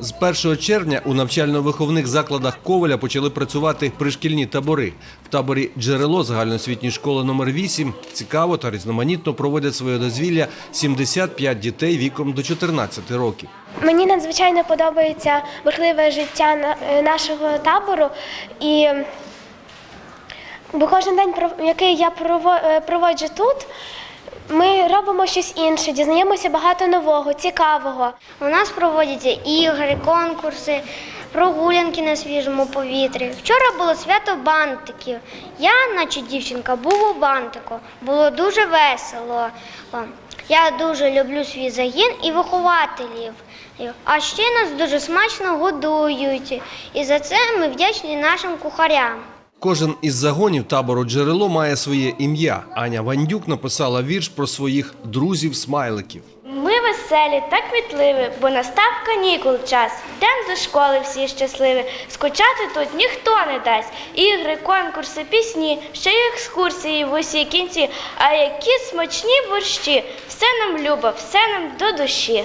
З 1 червня у навчально-виховних закладах Коваля почали працювати пришкільні табори. В таборі «Джерело» загальноосвітньої школи номер 8 цікаво та різноманітно проводять своє дозвілля 75 дітей віком до 14 років. Мені надзвичайно подобається бурхливе життя е, нашого табору. І бо кожен день, який я е, проводжу тут, ми робимо щось інше, дізнаємося багато нового, цікавого. У нас проводяться ігри, конкурси, прогулянки на свіжому повітрі. Вчора було свято бантиків. Я, наче дівчинка, був у бантику. Було дуже весело. Я дуже люблю свій загін і вихователів. А ще нас дуже смачно годують. І за це ми вдячні нашим кухарям. Кожен із загонів табору «Джерело» має своє ім'я. Аня Вандюк написала вірш про своїх друзів-смайликів. Ми веселі та квітливі, бо настав канікул час. Йдемо до школи всі щасливі. Скучати тут ніхто не дасть. Ігри, конкурси, пісні, ще й екскурсії в усі кінці. А які смачні борщі! Все нам любо, все нам до душі.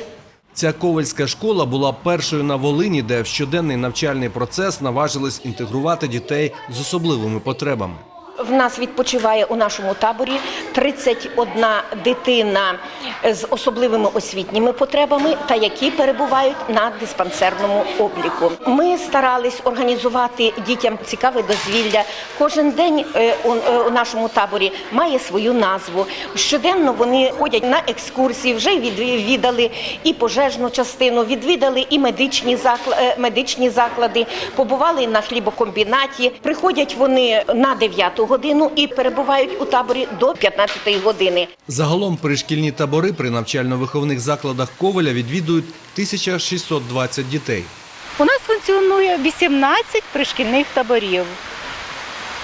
Ця ковальська школа була першою на Волині, де в щоденний навчальний процес наважились інтегрувати дітей з особливими потребами. В нас відпочиває у нашому таборі 31 дитина з особливими освітніми потребами та які перебувають на диспансерному обліку. Ми старались організувати дітям цікаве дозвілля. Кожен день е, е, у нашому таборі має свою назву. Щоденно вони ходять на екскурсії, вже відвідали і пожежну частину, відвідали і медичні заклади, медичні заклади, побували на хлібокомбінаті. Приходять вони на 9 годину і перебувають у таборі до 15 години. Загалом пришкільні табори при навчально-виховних закладах Коваля відвідують 1620 дітей. У нас функціонує 18 пришкільних таборів.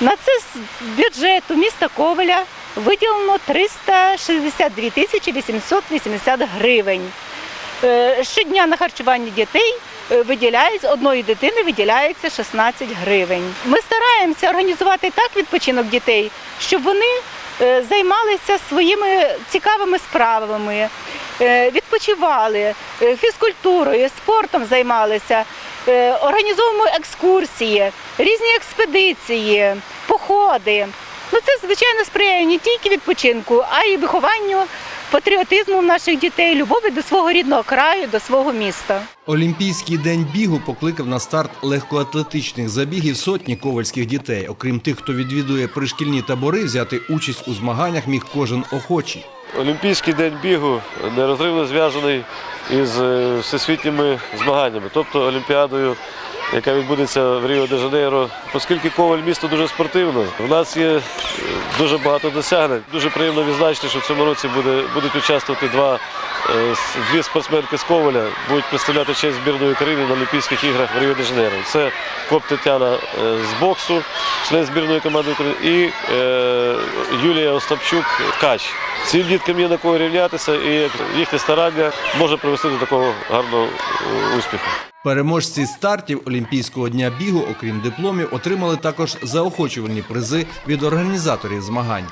На це з бюджету міста Ковеля виділено 362 тисячі 880 гривень. Е, Щодня на харчування дітей виділяється, одної дитини виділяється 16 гривень. Ми стараємося організувати так відпочинок дітей, щоб вони е, займалися своїми цікавими справами, е, відпочивали е, фізкультурою, спортом займалися, е, організовуємо екскурсії, різні експедиції, походи. Ну, це, звичайно, сприяє не тільки відпочинку, а й вихованню патріотизму в наших дітей, любові до свого рідного краю, до свого міста. Олімпійський день бігу покликав на старт легкоатлетичних забігів сотні ковальських дітей. Окрім тих, хто відвідує пришкільні табори, взяти участь у змаганнях міг кожен охочий. Олімпійський день бігу нерозривно зв'язаний із е, всесвітніми змаганнями, тобто Олімпіадою, яка відбудеться в Ріо де Жанейро. Оскільки Коваль місто дуже спортивне, в нас є е, дуже багато досягнень. Дуже приємно відзначити, що в цьому році буде, будуть участвувати два, дві спортсменки з Коваля, будуть представляти честь збірної України на Олімпійських іграх в Ріо де. Це Коп Тетяна е, з боксу, член збірної команди України, і е, Юлія Остапчук Ткач. Цим діткам є на кого рівнятися, і їхнє старання може привести до такого гарного е, успіху. Переможці стартів Олімпійського дня бігу, окрім дипломів, отримали також заохочувальні призи від організаторів змагань.